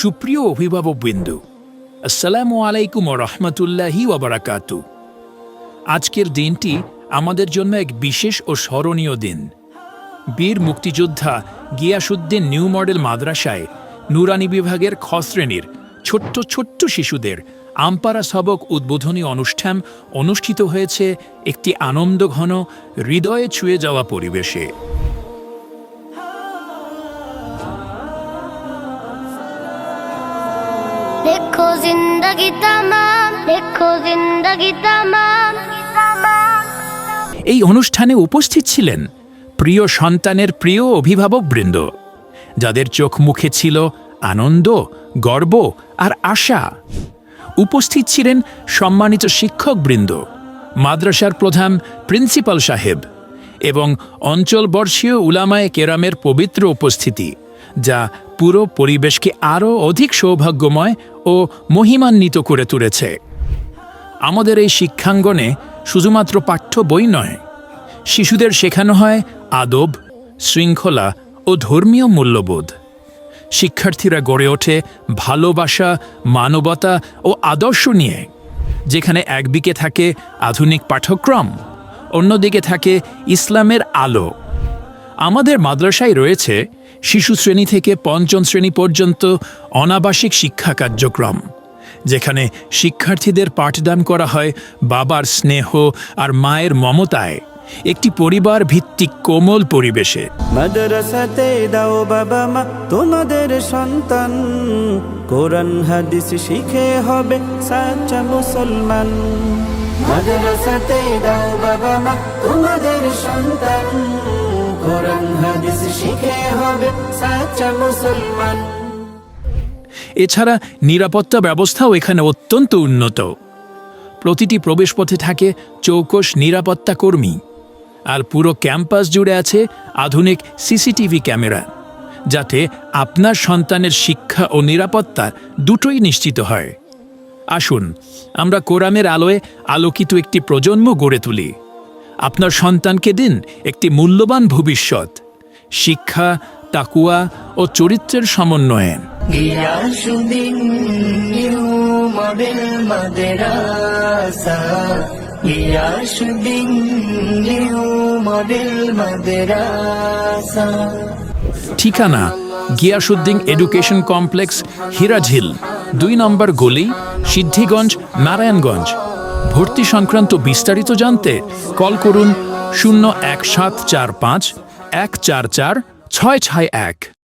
সুপ্রিয় অভিভাবক বিন্দু আসসালামু আলাইকুম রহমতুল্লাহি ওবরাকাতু আজকের দিনটি আমাদের জন্য এক বিশেষ ও স্মরণীয় দিন। বীর মুক্তিযোদ্ধা গিয়াসুদ্দিন নিউ মডেল মাদ্রাসায় নুরানি বিভাগের খ শ্রেণির ছোট্ট ছোট্ট শিশুদের আমপারা সবক উদ্বোধনী অনুষ্ঠান অনুষ্ঠিত হয়েছে একটি আনন্দঘন, হৃদয়ে ছুঁয়ে যাওয়া পরিবেশে। देखो जिंदगी तमाम देखो जिंदगी तमाम এই অনুষ্ঠানে উপস্থিত ছিলেন প্রিয় সন্তানের প্রিয় অভিভাবকবৃন্দ যাদের চোখ মুখে ছিল আনন্দ গর্ব আর আশা উপস্থিত ছিলেন সম্মানিত শিক্ষকবৃন্দ মাদ্রাসার প্রধান প্রিন্সিপাল সাহেব এবং অঞ্চলবর্ষীয় উলামায়ে কেরামের পবিত্র উপস্থিতি যা পুরো পরিবেশকে আরও অধিক সৌভাগ্যময় ও মহিমান্বিত করে তুলেছে। আমাদের এই শিক্ষাঙ্গনে শুধুমাত্র পাঠ্য বই নয়, শিশুদের শেখানো হয় আদব, শৃঙ্খলা ও ধর্মীয় মূল্যবোধ। শিক্ষার্থীরা গড়ে ওঠে ভালোবাসা, মানবতা ও আদর্শ নিয়ে, যেখানে একদিকে থাকে আধুনিক পাঠ্যক্রম, অন্যদিকে থাকে ইসলামের আলো। আমাদের মাদ্রাসায় রয়েছে শিশু শ্রেণি থেকে পঞ্চম শ্রেণি পর্যন্ত অনাবাসিক শিক্ষা কার্যক্রম, যেখানে শিক্ষার্থীদের পাঠদান করা হয় বাবার স্নেহ আর মায়ের মমতায়, একটি পরিবার ভিত্তিক কোমল পরিবেশে। মাদ্রাসাতে দাও বাবা মা, তোমাদের সন্তান। কোরআন, হাদিস শিখে হবে সাচ্চা মুসলমান। মাদ্রাসাতে দাও বাবা মা, তোমাদের সন্তান। এছাড়া নিরাপত্তা ব্যবস্থাও এখানে অত্যন্ত উন্নত। প্রতিটি প্রবেশপথে থাকে চৌকস নিরাপত্তা কর্মী। আর পুরো ক্যাম্পাস জুড়ে আছে আধুনিক সিসিটিভি ক্যামেরা, যাতে আপনার সন্তানের শিক্ষা ও নিরাপত্তা দুটোই নিশ্চিত হয়। আসুন, আমরা কোরআনের আলোয় আলোকিত একটি প্রজন্ম গড়ে তুলি। আপনার সন্তানকে দিন একটি মূল্যবান ভবিষ্যৎ, শিক্ষা, তাকুয়া ও চরিত্রের সমন্বয়ে। ঠিকানা গিয়াসুদ্দিন এডুকেশন কমপ্লেক্স হিরাঝিল, দুই নম্বর গলি, সিদ্ধিগঞ্জ, নারায়ণগঞ্জ। ভর্তি সংক্রান্ত বিস্তারিত জানতে কল করুন শূন্য এক সাত চার পাঁচ এক চার চার ছয় ছয় এক।